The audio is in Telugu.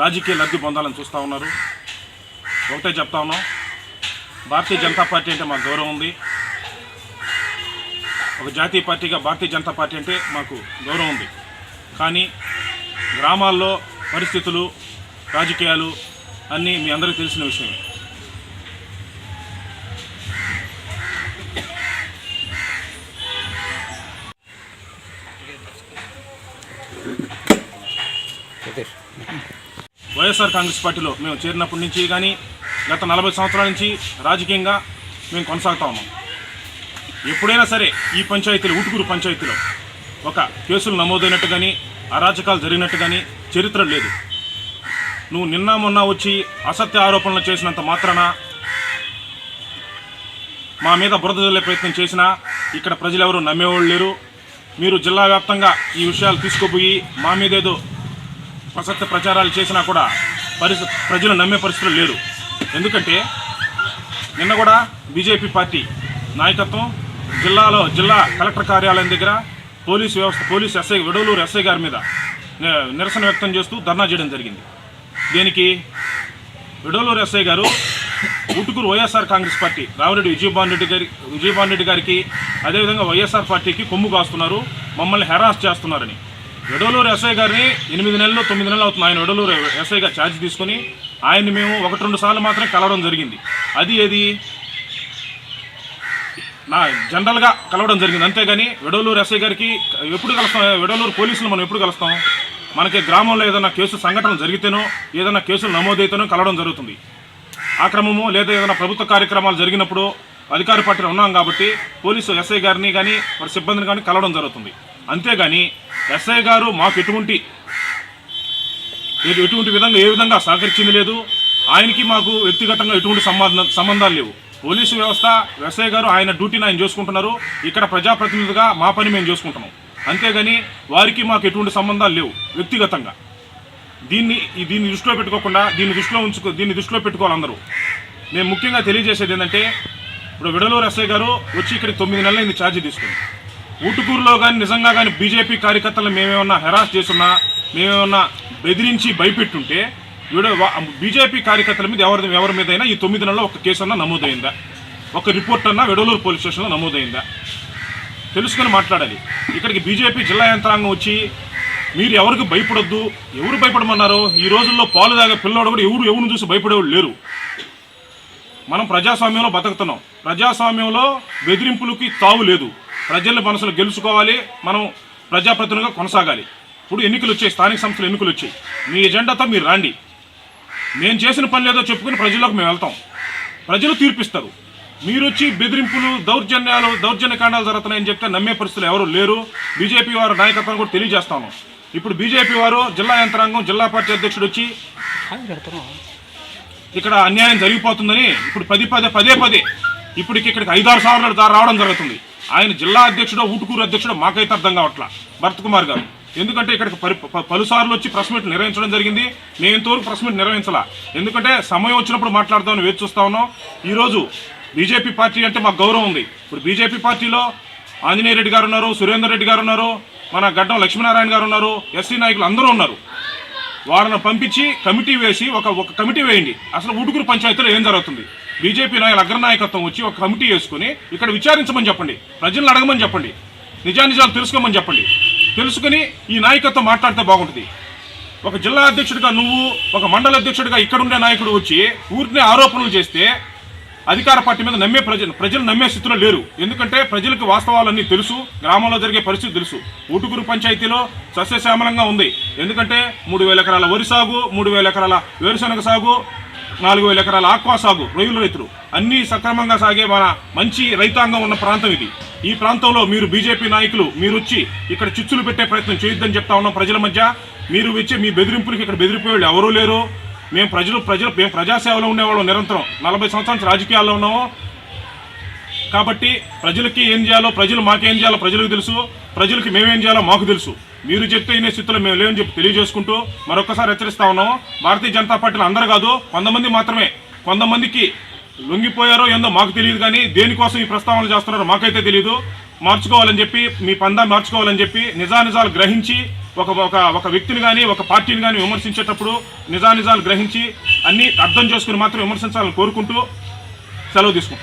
రాజకీయ లబ్ధి పొందాలని చూస్తూ ఉన్నారు. ఒకటే చెప్తా ఉన్నాం. భారతీయ జనతా పార్టీ అంటే మాకు గౌరవం ఉంది. ఒక జాతీయ పార్టీగా భారతీయ జనతా పార్టీ అంటే మాకు గౌరవం ఉంది. కానీ గ్రామాల్లో పరిస్థితులు రాజకీయాలు అన్నీ మీ అందరికీ తెలిసిన విషయమే. వైఎస్ఆర్ కాంగ్రెస్ పార్టీలో మేము చేరినప్పటి నుంచి కానీ గత నలభై సంవత్సరాల నుంచి రాజకీయంగా మేము కొనసాగుతా ఉన్నాం. ఎప్పుడైనా సరే ఈ పంచాయతీలు ఉటుకురు పంచాయతీలో ఒక కేసులు నమోదైనట్టు కానీ అరాచకాలు జరిగినట్టు కానీ చరిత్ర లేదు. నువ్వు నిన్న మొన్న వచ్చి అసత్య ఆరోపణలు చేసినంత మాత్రాన మా మీద బురద జల్లే ప్రయత్నం చేసినా ఇక్కడ ప్రజలు ఎవరు నమ్మేవాళ్ళు లేరు. మీరు జిల్లా వ్యాప్తంగా ఈ విషయాలు తీసుకుపోయి మా మీద ప్రసక్త ప్రచారాలు చేసినా కూడా పరిస్థితి ప్రజలు నమ్మే పరిస్థితులు లేరు. ఎందుకంటే నిన్న కూడా బీజేపీ పార్టీ నాయకత్వం జిల్లాలో జిల్లా కలెక్టర్ కార్యాలయం దగ్గర పోలీసు వ్యవస్థ పోలీసు ఎస్ఐ విడవలూరు ఎస్ఐ గారి మీద నిరసన వ్యక్తం చేస్తూ ధర్నా చేయడం జరిగింది. దీనికి విడవలూరు ఎస్ఐ గారు Utukuru YSR Congress party Ravireddy Vijayabhan Reddy గారి విజయభాన్ రెడ్డి గారికి అదేవిధంగా వైఎస్ఆర్ పార్టీకి కొమ్ము కాస్తున్నారు మమ్మల్ని హెరాస్ చేస్తున్నారని. విడవలూరు ఎస్ఐ గారిని ఎనిమిది నెలలు తొమ్మిది నెలలు అవుతుంది. ఆయన విడవలూరు ఎస్ఐగా ఛార్జ్ తీసుకొని ఆయన్ని మేము ఒకటి రెండు సార్లు మాత్రమే కలవడం జరిగింది. అది ఏది? నా జనరల్గా కలవడం జరిగింది. అంతేగాని విడవలూరు ఎస్ఐ గారికి ఎప్పుడు కలుస్తాం? విడవలూరు పోలీసులు మనం ఎప్పుడు కలుస్తాం? మనకి గ్రామంలో ఏదైనా కేసు సంఘటన జరిగితేనో ఏదైనా కేసులు నమోదైతేనో కలవడం జరుగుతుంది. ఆ క్రమము లేదా ఏదైనా ప్రభుత్వ కార్యక్రమాలు జరిగినప్పుడు అధికార పార్టీలో ఉన్నాం కాబట్టి పోలీసు ఎస్ఐ గారిని కానీ వారి సిబ్బందిని కానీ కలవడం జరుగుతుంది. అంతేగాని ఎస్ఐ గారు మాకు ఎటువంటి ఎటువంటి విధంగా ఏ విధంగా సహకరించింది లేదు. ఆయనకి మాకు వ్యక్తిగతంగా ఎటువంటి సంబంధ సంబంధాలు లేవు. పోలీసు వ్యవస్థ ఎస్ఐ గారు ఆయన డ్యూటీని ఆయన చూసుకుంటున్నారు. ఇక్కడ ప్రజాప్రతినిధిగా మా పని మేము చూసుకుంటున్నాం. అంతేగాని వారికి మాకు ఎటువంటి సంబంధాలు లేవు వ్యక్తిగతంగా. దీన్ని దీన్ని దృష్టిలో పెట్టుకోకుండా దీన్ని దృష్టిలో ఉంచుకో దీన్ని దృష్టిలో పెట్టుకోవాలి అందరూ. నేను ముఖ్యంగా తెలియజేసేది ఏంటంటే ఇప్పుడు విడలూరు ఎస్ఐ గారు వచ్చి ఇక్కడికి తొమ్మిది నెలలు ఇది ఛార్జీ తీసుకుని. ఊటుకూరులో కానీ నిజంగా కానీ బీజేపీ కార్యకర్తలు మేమేమన్నా హెరాస్ చేస్తున్నా మేమేమన్నా బెదిరించి భయపెట్టుంటే వీడు బీజేపీ కార్యకర్తల మీద ఎవరి ఎవరి మీద అయినా ఈ తొమ్మిది నెలలో ఒక కేసు అన్నా నమోదైందా? ఒక రిపోర్ట్ అన్నా విడలూరు పోలీస్ స్టేషన్లో నమోదైందా? తెలుసుకొని మాట్లాడాలి. ఇక్కడికి బీజేపీ జిల్లా యంత్రాంగం వచ్చి మీరు ఎవరికి భయపడొద్దు? ఎవరు భయపడమన్నారు? ఈ రోజుల్లో పాలు తాగే పిల్లవాడు కూడా ఎవరు ఎవరిని చూసి భయపడేవాళ్ళు లేరు. మనం ప్రజాస్వామ్యంలో బతుకుతున్నాం. ప్రజాస్వామ్యంలో బెదిరింపులకి తావు లేదు. ప్రజల మనసులు గెలుచుకోవాలి. మనం ప్రజాప్రతినిధిగా కొనసాగాలి. ఇప్పుడు ఎన్నికలు వచ్చాయి. స్థానిక సంస్థలు ఎన్నికలు వచ్చాయి. మీ ఎజెండాతో మీరు రాండి. మేము చేసిన పని లేదో చెప్పుకుని ప్రజల్లోకి మేము వెళ్తాం. ప్రజలు తీర్పిస్తారు. మీరు వచ్చి బెదిరింపులు దౌర్జన్యాలు దౌర్జన్య కాండాలు జరుగుతున్నాయని చెప్తే నమ్మే పరిస్థితులు ఎవరు లేరు. బీజేపీ వారు నాయకత్వం కూడా తెలియజేస్తాను ఇప్పుడు బీజేపీ వారు జిల్లా యంత్రాంగం జిల్లా పార్టీ అధ్యక్షుడు వచ్చి ఇక్కడ అన్యాయం జరిగిపోతుందని ఇప్పుడు పది పదే పదే పదే ఇప్పటికి ఇక్కడికి ఐదారు సార్లు రావడం జరుగుతుంది. ఆయన జిల్లా అధ్యక్షుడు ఊటుకూరు అధ్యక్షుడు మాకైతే అర్థం కావట్లా. భరత్ కుమార్ గారు. ఎందుకంటే ఇక్కడికి పరి పలుసార్లు వచ్చి ప్రెస్ మీట్ నిర్వహించడం జరిగింది. మేము ఇంతవరకు ప్రెస్ మీట్ నిర్వహించాలా. ఎందుకంటే సమయం వచ్చినప్పుడు మాట్లాడదామని వేచి చూస్తా ఉన్నాం. ఈరోజు బీజేపీ పార్టీ అంటే మాకు గౌరవం ఉంది. ఇప్పుడు బీజేపీ పార్టీలో ఆంజనేయ రెడ్డి గారు ఉన్నారు సురేందర్ రెడ్డి గారు ఉన్నారు మన గడ్డం లక్ష్మీనారాయణ గారు ఉన్నారు ఎస్సీ నాయకులు అందరూ ఉన్నారు. వాళ్ళని పంపించి కమిటీ వేసి ఒక ఒక కమిటీ వేయండి. అసలు ఉడుగురు పంచాయతీలో ఏం జరుగుతుంది? బీజేపీ నాయకులు అగ్రనాయకత్వం వచ్చి ఒక కమిటీ వేసుకుని ఇక్కడ విచారించమని చెప్పండి. ప్రజలను అడగమని చెప్పండి. నిజానిజాలు తెలుసుకోమని చెప్పండి. తెలుసుకుని ఈ నాయకత్వం మాట్లాడితే బాగుంటుంది. ఒక జిల్లా అధ్యక్షుడిగా నువ్వు ఒక మండల అధ్యక్షుడిగా ఇక్కడుండే నాయకుడు వచ్చి ఊరినే ఆరోపణలు చేస్తే అధికార పార్టీ మీద నమ్మే ప్రజలు ప్రజలు నమ్మే స్థితిలో లేరు. ఎందుకంటే ప్రజలకు వాస్తవాలన్నీ తెలుసు గ్రామంలో జరిగే పరిస్థితి తెలుసు. ఊటుగురు పంచాయతీలో సస్యశ్యామలంగా ఉంది. ఎందుకంటే మూడు వేల ఎకరాల వరి సాగు మూడు వేల ఎకరాల వేరుశనగ సాగు నాలుగు వేల ఎకరాల ఆక్వా సాగు రొయ్యల రైతులు. అన్నీ సక్రమంగా సాగే మన మంచి రైతాంగం ఉన్న ప్రాంతం ఇది. ఈ ప్రాంతంలో మీరు బీజేపీ నాయకులు మీరు వచ్చి ఇక్కడ చిచ్చులు పెట్టే ప్రయత్నం చేయొద్దని చెప్తా ఉన్నాం ప్రజల మధ్య. మీరు వచ్చి మీ బెదిరింపులకి ఇక్కడ బెదిరిపోయే ఎవరూ లేరు. మేము ప్రజలు ప్రజలు మేము ప్రజాసేవలో ఉండేవాళ్ళం నిరంతరం. నలభై సంవత్సరాల రాజకీయాల్లో ఉన్నాము. కాబట్టి ప్రజలకి ఏం చేయాలో ప్రజలు మాకేం చేయాలో ప్రజలకు తెలుసు. ప్రజలకి మేమేం చేయాలో మాకు తెలుసు. మీరు చెప్తే ఇనే స్థితిలో మేము లేవని చెప్పి తెలియజేసుకుంటూ మరొకసారి హెచ్చరిస్తా ఉన్నాం భారతీయ జనతా పార్టీలు అందరూ కాదు కొంతమంది మాత్రమే. కొంతమందికి లొంగిపోయారో ఏందో మాకు తెలియదు కానీ దేనికోసం ఈ ప్రస్తావనలు చేస్తున్నారో మాకైతే తెలియదు మార్చుకోవాలని చెప్పి మీ పందా మార్చుకోవాలని చెప్పి నిజానిజాలు గ్రహించి ఒక ఒక ఒక వ్యక్తిని కానీ ఒక పార్టీని కానీ విమర్శించేటప్పుడు నిజానిజాలు గ్రహించి అన్నీ అర్థం చేసుకుని మాత్రం విమర్శించాలని కోరుకుంటూ సెలవు తీసుకుంటాం